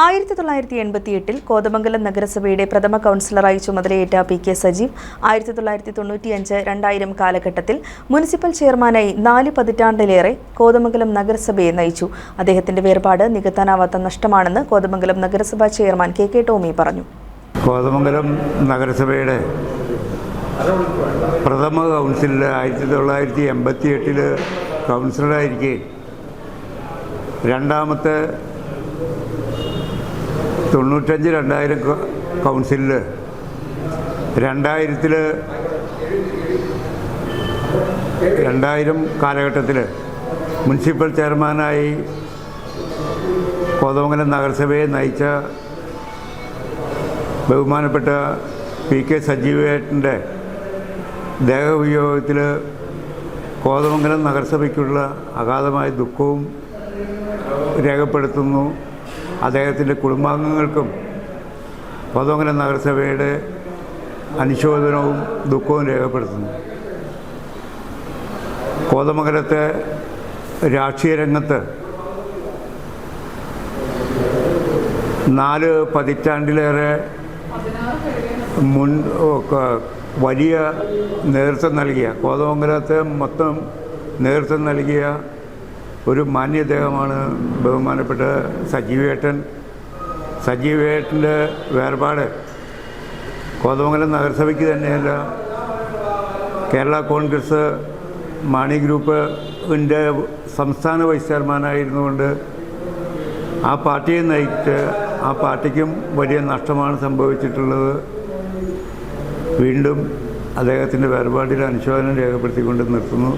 ആയിരത്തി തൊള്ളായിരത്തി എൺപത്തിയെട്ടിൽ കോതമംഗലം നഗരസഭയുടെ പ്രഥമ കൗൺസിലറായി ചുമതലയേറ്റ പി കെ സജീവ് ആയിരത്തി തൊള്ളായിരത്തി തൊണ്ണൂറ്റിയഞ്ച് രണ്ടായിരം കാലഘട്ടത്തിൽ മുനിസിപ്പൽ ചെയർമാനായി നാല് പതിറ്റാണ്ടിലേറെ കോതമംഗലം നഗരസഭയെ നയിച്ചു. അദ്ദേഹത്തിന്റെ വേർപാട് നികത്താനാവാത്ത നഷ്ടമാണെന്ന് കോതമംഗലം നഗരസഭാ ചെയർമാൻ കെ കെ ടോമി പറഞ്ഞു. കോതമംഗലം നഗരസഭയുടെ പ്രഥമ കൗൺസിലർ ആയിരത്തി തൊള്ളായിരത്തി എൺപത്തി കൗൺസിലറായിരിക്കെ. രണ്ടാമത്തെ തൊണ്ണൂറ്റഞ്ച് രണ്ടായിരം കൗൺസിലിൽ രണ്ടായിരത്തിൽ രണ്ടായിരം കാലഘട്ടത്തിൽ മുനിസിപ്പൽ ചെയർമാനായി കോതമംഗലം നഗരസഭയെ നയിച്ച ബഹുമാനപ്പെട്ട പി കെ സജീവേട്ടന്റെ ദേഹവിയോഗത്തിൽ കോതമംഗലം നഗരസഭയ്ക്കുള്ള അഗാധമായ ദുഃഖവും രേഖപ്പെടുത്തുന്നു. അദ്ദേഹത്തിന്റെ കുടുംബാംഗങ്ങൾക്കും കോതമംഗലം നഗരസഭയുടെ അനുശോചനവും ദുഃഖവും രേഖപ്പെടുത്തുന്നു. കോതമംഗലത്തെ രാഷ്ട്രീയ രംഗത്ത് നാല് പതിറ്റാണ്ടിലേറെ മുൻ വലിയ നേതൃത്വം നൽകിയ കോതമംഗലത്തെ മൊത്തം നേതൃത്വം നൽകിയ ഒരു മാന്യ മാന്യദേഹമാണ് ബഹുമാനപ്പെട്ട സജീവേട്ടൻ. സജീവേട്ടന്റെ വേർപാട് കോതമംഗലം നഗരസഭയ്ക്ക് തന്നെയല്ല. കേരള കോൺഗ്രസ് മാണി ഗ്രൂപ്പ് ഗ്രൂപ്പിന്റെ സംസ്ഥാന വൈസ് ചെയർമാനായിരുന്നുകൊണ്ട് ആ പാർട്ടിയെ നയിച്ച് ആ പാർട്ടിക്കും വലിയ നഷ്ടമാണ് സംഭവിച്ചിട്ടുള്ളത്. വീണ്ടും അദ്ദേഹത്തിന്റെ വേർപാടിൽ അനുശോചനം രേഖപ്പെടുത്തിക്കൊണ്ട് നിർത്തുന്നു.